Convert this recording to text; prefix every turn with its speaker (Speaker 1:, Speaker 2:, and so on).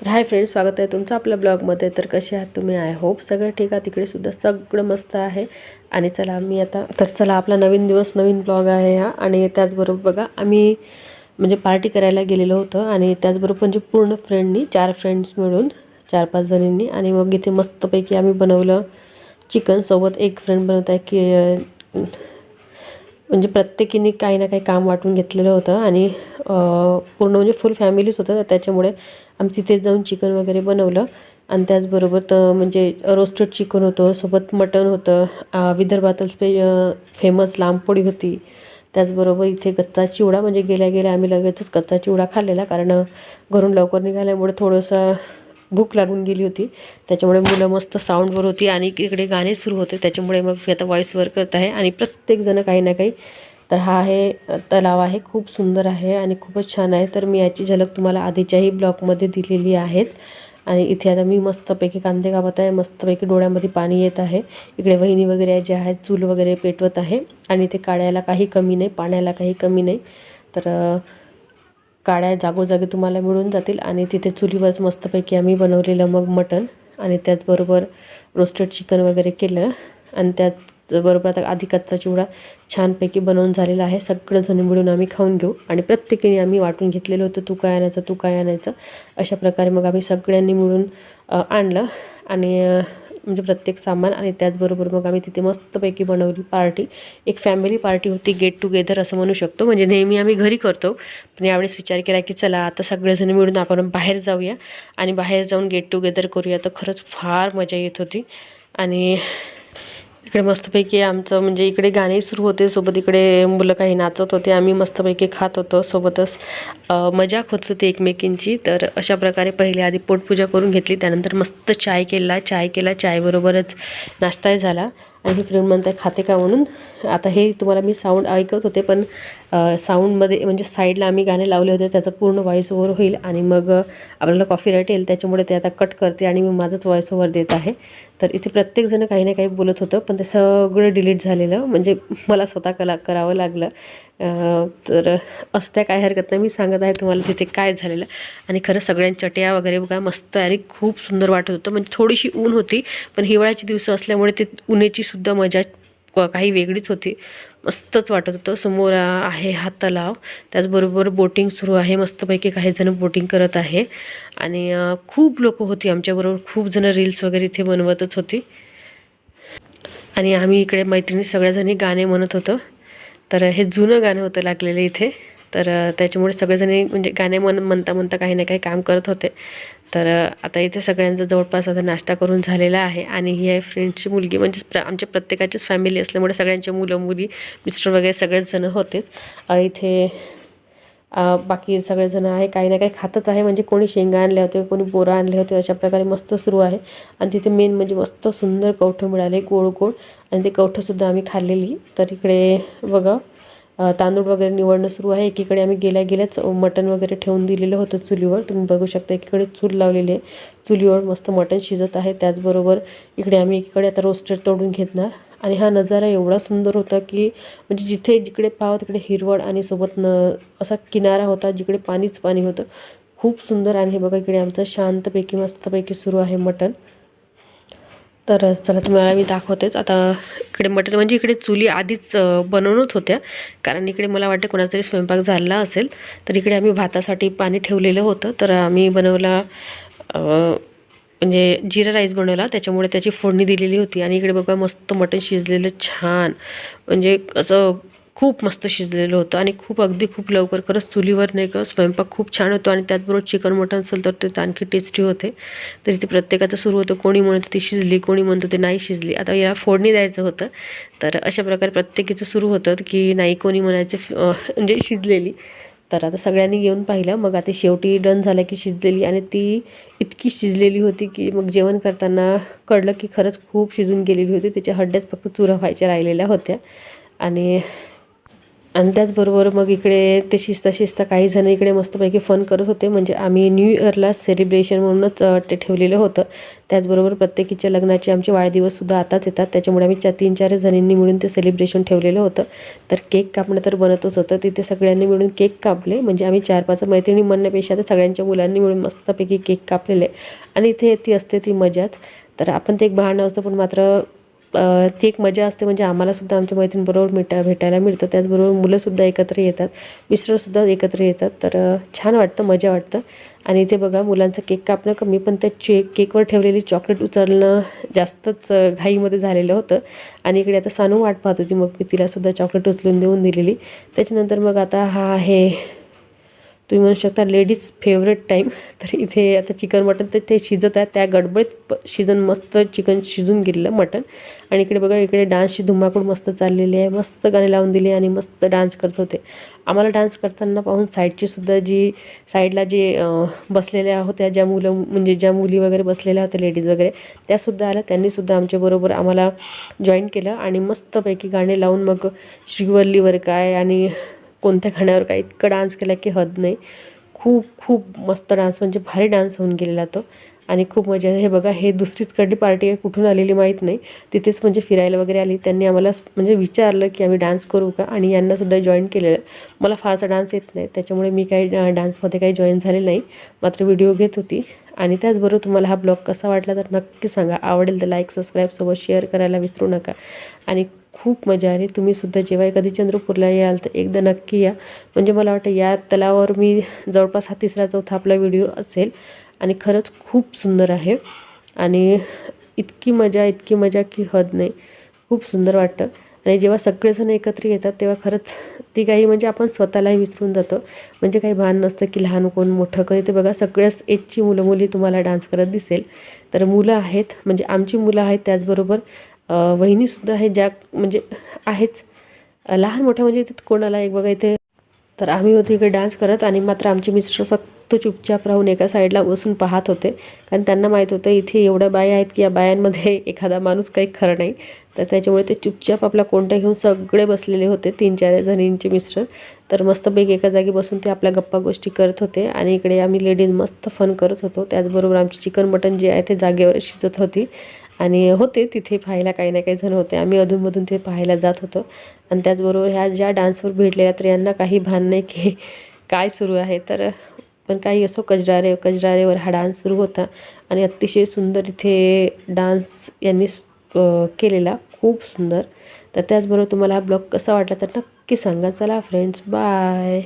Speaker 1: तर hi friends स्वागत आहे तुमचं आपल्या ब्लॉगमध्ये. तर कसे आहात तुम्ही? आय होप सगळं ठीक आहे. तिकडे सुद्धा सगळं मस्त आहे. आणि चला मी आता तर चला आपला नवीन दिवस नवीन ब्लॉग आहे हा. आणि त्याचबरोबर बघा आम्ही म्हणजे पार्टी करायला गेलेलो होतो. आणि त्याचबरोबर म्हणजे पूर्ण फ्रेंडनी चार फ्रेंड्स मिळून चार पाच जणींनी. आणि मग इथे मस्तपैकी आम्ही बनवलं चिकनसोबत एक फ्रेंड बनवत आहे की म्हणजे प्रत्येकीने काही ना काही काम वाटून घेतलेलं होतं आणि पूर्ण म्हणजे फुल फॅमिलीच होतं. तर त्याच्यामुळे आम्ही तिथे जाऊन चिकन वगैरे बनवलं. आणि त्याचबरोबर तर म्हणजे रोस्टेड चिकन होतं सोबत मटण होतं अं, स्पे फेमस लांबपोळी होती. त्याचबरोबर इथे कच्चा चिवडा म्हणजे गेल्या गेल्या आम्ही लगेचच कच्चा चिवडा खाल्लेला. कारण घरून लवकर निघाल्यामुळे थोडंसं भूक लागून गेली होती. त्याच्यामुळे मुलं मस्त साऊंडवर होती आणि इकडे गाणे सुरू होते. त्याच्यामुळे मग मी आता व्हॉईसवर करत आहे आणि प्रत्येकजण काही ना काही तर हा आहे तलाव आहे. खूप सुंदर आहे आणि खूपच छान आहे. तर मी याची झलक तुम्हाला आधीच्याही ब्लॉगमध्ये दिलेली आहेच आणि इथे आता मी मस्तपैकी कांदे कापत आहे. मस्तपैकी डोळ्यामध्ये पाणी येत आहे. इकडे वहिनी वगैरे जे आहेत चूल वगैरे पेटवत आहे. आणि ते काढायला काही कमी नाही पाण्याला काही कमी नाही. तर काड्या जागोजागी तुम्हाला मिळून जातील आणि तिथे चुलीवरच मस्तपैकी आम्ही बनवलेलं मग मटण आणि त्याचबरोबर रोस्टेड चिकन वगैरे केलं आणि त्याचबरोबर आता आधी कच्चा चिवडा छानपैकी बनवून झालेला आहे. सगळंजण मिळून आम्ही खाऊन घेऊ आणि प्रत्येकीने आम्ही वाटून घेतलेलं होतं तू काय आणायचं तू काय आणायचं? अशा प्रकारे मग आम्ही सगळ्यांनी मिळून आणलं आणि म्हणजे प्रत्येक सामान आणि त्याचबरोबर मग आम्ही तिथे मस्तपैकी बनवली पार्टी. एक फॅमिली पार्टी होती गेट टुगेदर असं म्हणू शकतो. म्हणजे नेहमी आम्ही घरी करतो. पण यावेळेस विचार केला की चला आता सगळेजण मिळून आपण बाहेर जाऊया. आणि बाहेर जाऊन गेट टुगेदर करूया. तर खरंच फार मजा येत होती. आणि इकडे मस्तपैकी आमचं म्हणजे इकडे गाणे सुरू होते सोबत इकडे मुलं काही नाचत होते आम्ही मस्तपैकी खात होतो सोबतच मजाक होत होती एकमेकींची. तर अशा प्रकारे पहिले आधी पोटपूजा करून घेतली त्यानंतर मस्त चाय केला चाय केला चायबरोबरच नाश्ताही झाला. आणि ही फ्रेंड म्हणताय खाते का म्हणून? आता हे तुम्हाला मी साऊंड ऐकत होते पण साऊंडमध्ये म्हणजे साईडला आम्ही गाणे लावले होते त्याचा पूर्ण व्हॉइस ओव्हर होईल आणि मग आपल्याला कॉफी राईट येईल त्याच्यामुळे ते आता कट करते आणि मी माझंच व्हॉइस ओव्हर देत आहे. तर इथे प्रत्येकजण काही ना काही बोलत होतं पण ते सगळं डिलीट झालेलं म्हणजे मला स्वतः कला करावं लागलं. तर असं त्या काय हरकत नाही. मी सांगत आहे तुम्हाला तिथे काय झालेलं आणि खरं सगळ्यांच्या चटया वगैरे बघा मस्त आणि खूप सुंदर वाटत होतं. म्हणजे थोडीशी ऊन होती पण हिवाळ्याची दिवस असल्यामुळे ते उन्हाची सुद्धा मजा क- काही वेगळीच होती. मस्तच वाटत होतं. समोर आहे हा तलाव. त्याचबरोबर बोटिंग सुरू आहे. मस्तपैकी काही जण बोटिंग करत आहे. आणि खूप लोक होती आमच्याबरोबर. खूप जण रील्स वगैरे इथे बनवतच होती. आणि आम्ही इकडे मैत्रिणी सगळ्याजणी गाणे म्हणत होतो. तर हे जुनं गाणं होतं लागलेलं इथे. तर त्याच्यामुळे सगळेजणी म्हणजे गाणे म्हण म्हणता म्हणता काही ना काही काम करत होते. तर आता इथे सगळ्यांचा जवळपास आता नाश्ता करून झालेला आहे आणि ही आहे फ्रेंडची मुलगी. म्हणजेच प्र आमच्या प्रत्येकाचीच फॅमिली असल्यामुळे सगळ्यांच्या मुलं मुली मिस्टर वगैरे सगळेच जण होतेच. इथे बाकी सगळेजण आहे काही ना काही खातच आहे. म्हणजे कोणी शेंगा आणले होते कोणी बोरा आणले होते अशा प्रकारे मस्त सुरू आहे. आणि तिथे मेन म्हणजे मस्त सुंदर कवठं मिळाले गोड गोड. आणि ते कवठंसुद्धा आम्ही खाल्लेली. तर इकडे बघा तांदूळ वगैरे निवडणं सुरू आहे. एकीकडे आम्ही गेल्या गेल्याच मटण वगैरे ठेवून दिलेलं होतं चुलीवर. तुम्ही बघू शकता एकीकडे चूल लावलेली आहे. चुलीवर मस्त मटण शिजत आहे. त्याचबरोबर इकडे आम्ही एकीकडे आता रोस्टेड तोडून घेतणार. आणि हा नजारा एवढा सुंदर होता की म्हणजे जिथे जिकडे पाहावं तिकडे हिरवळ आणि सोबत न असा किनारा होता जिकडे पाणीच पाणी होतं. खूप सुंदर आणि हे बघा इकडे आमचं शांतपैकी मस्तपैकी सुरू आहे मटण. तर चला तुम्हाला मी दाखवतेच. आता इकडे मटण म्हणजे इकडे चुली आधीच बनवूनच होत्या. कारण इकडे मला वाटतं कोणाचा तरी स्वयंपाक झाला असेल. तर इकडे आम्ही भातासाठी पाणी ठेवलेलं होतं. तर आम्ही बनवला म्हणजे जिरा राईस बनवला त्याच्यामुळे त्याची फोडणी दिलेली होती आणि इकडे बघा मस्त मटण शिजलेलं छान. म्हणजे असं खूप मस्त शिजलेलं होतं आणि खूप अगदी खूप लवकर खरंच चुलीवर नाही का स्वयंपाक खूप छान होतो आणि त्याचबरोबर चिकन मटण असेल तर ते आणखी टेस्टी होते. तर इथे प्रत्येकाचं सुरू होतं कोणी म्हणत ती शिजली कोणी म्हणतो ते नाही शिजली. आता याला फोडणी द्यायचं होतं तर अशा प्रकारे प्रत्येकीचं सुरू होतं की नाही कोणी म्हणायचं म्हणजे शिजलेली. तर आता सगळ्यांनी येऊन पाहिलं. मग आता शेवटी डन झालं की शिजलेली आणि ती इतकी शिजलेली होती की मग जेवण करताना कळलं की खरंच खूप शिजून गेलेली होती. त्याच्या हड्ड्याच फक्त चुरा व्हायच्या राहिलेल्या होत्या. आणि आणि त्याचबरोबर मग इकडे ते शिस्ता शिस्त काही जण इकडे मस्तपैकी फन करत होते. म्हणजे आम्ही न्यू इयरला सेलिब्रेशन म्हणूनच ते ठेवलेलं होतं. त्याचबरोबर प्रत्येकीच्या लग्नाचे आमचे वाढदिवससुद्धा आताच येतात. त्याच्यामुळे आम्ही चा तीन चार जणींनी मिळून ते सेलिब्रेशन ठेवलेलं होतं. तर केक कापणं तर बनतच होतं. तिथे सगळ्यांनी मिळून केक कापले. म्हणजे आम्ही चार पाच मैत्रिणी म्हणण्यापेक्षा तर सगळ्यांच्या मुलांनी मिळून मस्तपैकी केक कापलेले. आणि इथे ती असते ती मजाच. तर आपण ते एक बहाणं असतं पण मात्र ती एक मजा असते. म्हणजे आम्हालासुद्धा आमच्या मैत्रिणीबरोबर मिटा भेटायला मिळतं. त्याचबरोबर मुलंसुद्धा एकत्र येतात. मिस्टरसुद्धा एकत्र येतात. तर छान वाटतं मजा वाटतं. आणि इथे बघा मुलांचं केक कापणं कमी पण त्या चे केकवर ठेवलेली चॉकलेट उचलणं जास्तच घाईमध्ये झालेलं होतं. आणि इकडे आता सानू वाट पाहत होती. मग मी तिलासुद्धा चॉकलेट उचलून देऊन दिलेली. त्याच्यानंतर मग आता हा आहे तुम्ही म्हणू शकता लेडीज फेवरेट टाईम तर इथे आता चिकन मटन तर ते शिजत आहे त्या गडबडीत प शिजून मस्त चिकन शिजून गेलेलं मटन आणि इकडे बघा इकडे डान्सची धुमाकूळ मस्त चाललेली आहे. मस्त गाणे लावून दिले आणि मस्त डान्स करत होते. आम्हाला डान्स करताना पाहून साईडची सुद्धा जी साईडला जे बसलेल्या होत्या ज्या मुलं म्हणजे ज्या मुली वगैरे बसलेल्या होत्या लेडीज वगैरे त्यासुद्धा आल्या. त्यांनीसुद्धा आमच्याबरोबर आम्हाला जॉईन केलं आणि मस्तपैकी गाणे लावून मग श्रीवल्लीवर काय आणि कोणत्या गाण्यावर काय इतकं डान्स केला की हद नाही. खूप खूप मस्त डान्स म्हणजे भारी डान्स होऊन गेलेला तो. आणि खूप मजा हे बघा हे दुसरीच कडली पार्टी आहे कुठून आलेली माहीत नाही. तिथेच म्हणजे फिरायला वगैरे आली. त्यांनी आम्हाला म्हणजे विचारलं की आम्ही डान्स करू का? आणि यांनासुद्धा जॉईन केलेलं. मला फारसा डान्स येत नाही. त्याच्यामुळे मी काही डान्समध्ये काही जॉईन झाले नाही. मात्र व्हिडिओ घेत होती. आणि त्याचबरोबर तुम्हाला हा ब्लॉग कसा वाटला तर नक्की सांगा. आवडेल तर लाईक सबस्क्राईबसोबत शेअर करायला विसरू नका. आणि खूप मजा आली. तुम्हीसुद्धा जेव्हा कधी चंद्रपूरला याल तर एकदा नक्की या. म्हणजे मला वाटतं या तलावावर मी जवळपास हा तिसरा चौथा आपला व्हिडिओ असेल. आणि खरंच खूप सुंदर आहे. आणि इतकी मजा इतकी मजा की हद नाही. खूप सुंदर वाटतं. आणि जेव्हा सगळेजण एकत्र येतात तेव्हा खरंच ती काही म्हणजे आपण स्वतःलाही विसरून जातो. म्हणजे काही भान नसतं की लहान कोण मोठं कधी ते बघा सगळ्याच एजची मुलं मुली तुम्हाला डान्स करत दिसेल. तर मुलं आहेत म्हणजे आमची मुलं आहेत त्याचबरोबर वहिनीसुद्धा आहे ज्या म्हणजे आहेच. लहान मोठ्या म्हणजे इथे कोणाला एक बघा इथे तर आम्ही होतो इकडे डान्स करत आणि मात्र आमचे मिस्टर फक्त चुपचाप राहून एका साईडला बसून पाहत होते. कारण त्यांना माहीत होतं इथे एवढ्या बाया आहेत की या बायांमध्ये एखादा माणूस काही खरं नाही. तर त्याच्यामुळे ते चुपचाप आपला कोणत्या घेऊन सगळे बसलेले होते तीन चार जणींचे मिस्टर. तर मस्तपैकी एका जागी बसून ते आपल्या गप्पा गोष्टी करत होते आणि इकडे आम्ही लेडीज मस्त फन करत होतो. त्याचबरोबर आमची चिकन मटन जे आहे ते जागेवर शिजत होती. आणि होते तिथे पाहायला काही ना काही जण होते. आम्ही अधूनमधून ते पाहायला जात होतो. आणि त्याचबरोबर ह्या ज्या डान्सवर भेटलेल्या तर यांना काही भान नाही की काय सुरू आहे. तर पण काही असो कजरारे कजरारेवर हा डान्स सुरू होता. आणि अतिशय सुंदर इथे डान्स यांनी केलेला. खूप सुंदर. तर त्याचबरोबर तुम्हाला हा ब्लॉग कसा वाटला तर नक्की सांगा. चला फ्रेंड्स बाय